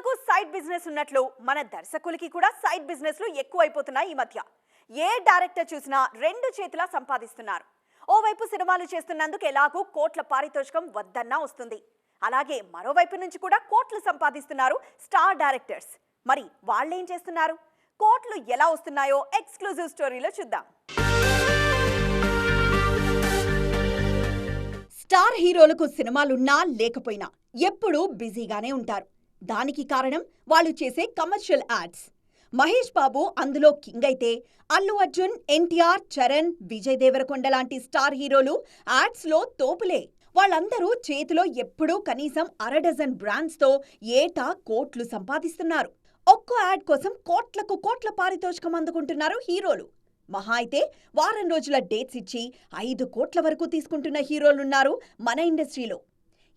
సినిమాలకు side business ఉన్నట్లు మన దర్శకులకి కూడా సైడ్ బిజినెస్లు ఎక్కువైపోతున్నాయి ఈ మధ్య. ఏ డైరెక్టర్ చూసినా రెండు చేతులా సంపాదిస్తున్నారు. ఓవైపు సినిమాలు చేస్తున్నందుకు ఎలాగూ కోట్ల పారితోషికం వద్దన్నా వస్తుంది. అలాగే మరోవైపు నుంచి కూడా కోట్లు సంపాదిస్తున్నారు స్టార్ డైరెక్టర్స్. మరి వాళ్ళేం చేస్తున్నారు? కోట్లు ఎలా వస్తున్నాయో ఎక్స్క్లూజివ్ స్టోరీలో చూద్దాం. స్టార్ హీరోలకు సినిమాలున్నా లేకపోయినా ఎప్పుడూ బిజీగానే ఉంటారు. దానికి కారణం వాళ్ళు చేసే కమర్షియల్ యాడ్స్ మహేష్ బాబు అందులో కింగ్ అయితే అల్లు అర్జున్ ఎన్టీఆర్ చరణ్ విజయ్ దేవరకొండ లాంటి స్టార్ హీరోలు యాడ్స్లో తోపులే. వాళ్ళందరూ చేతిలో ఎప్పుడూ కనీసం అర డజన్ బ్రాండ్స్తో ఏటా కోట్లు సంపాదిస్తున్నారు. ఒక్కో యాడ్ కోసం కోట్లకు కోట్ల పారితోషికం అందుకుంటున్నారు హీరోలు. మహా అయితే వారం రోజుల డేట్స్ ఇచ్చి ఐదు కోట్ల వరకు తీసుకుంటున్న హీరోలున్నారు మన ఇండస్ట్రీలో.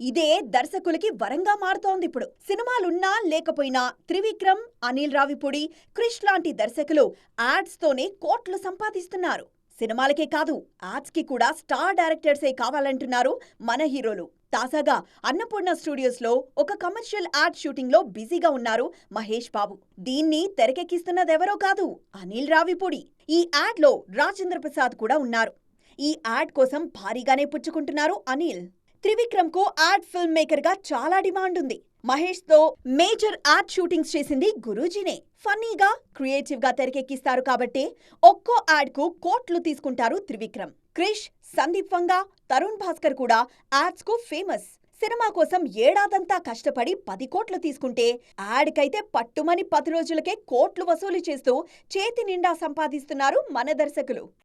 ఇదే దర్శకులకి వరంగా మారుతోంది ఇప్పుడు. సినిమాలున్నా లేకపోయినా త్రివిక్రమ్ అనిల్ రావిపూడి క్రిష్ లాంటి దర్శకులు యాడ్స్ తోనే కోట్లు సంపాదిస్తున్నారు. సినిమాలకే కాదు యాడ్స్కి కూడా స్టార్ డైరెక్టర్సే కావాలంటున్నారు మన హీరోలు. తాజాగా అన్నపూర్ణ స్టూడియోస్లో ఒక కమర్షియల్ యాడ్ షూటింగ్లో బిజీగా ఉన్నారు మహేష్ బాబు. దీన్ని తెరకెక్కిస్తున్నదెవరో కాదు అనిల్ రావిపూడి. ఈ యాడ్లో రాజేంద్ర ప్రసాద్ కూడా ఉన్నారు. ఈ యాడ్ కోసం భారీగానే పుచ్చుకుంటున్నారు అనిల్. త్రివిక్రమ్కు యాడ్ ఫిల్మ్ మేకర్గా చాలా డిమాండ్ ఉంది. మహేష్తో మేజర్ యాడ్ షూటింగ్స్ చేసింది గురూజీనే. ఫన్నీగా క్రియేటివ్గా తెరకెక్కిస్తారు కాబట్టి ఒక్కో యాడ్కు కోట్లు తీసుకుంటారు త్రివిక్రమ్. క్రిష్ సందీప్ వంగా తరుణ్ భాస్కర్ కూడా యాడ్స్కు ఫేమస్. సినిమా కోసం ఏడాదంతా కష్టపడి పది కోట్లు తీసుకుంటే యాడ్కైతే పట్టుమని పది రోజులకే కోట్లు వసూలు చేస్తూ చేతి నిండా సంపాదిస్తున్నారు మన దర్శకులు.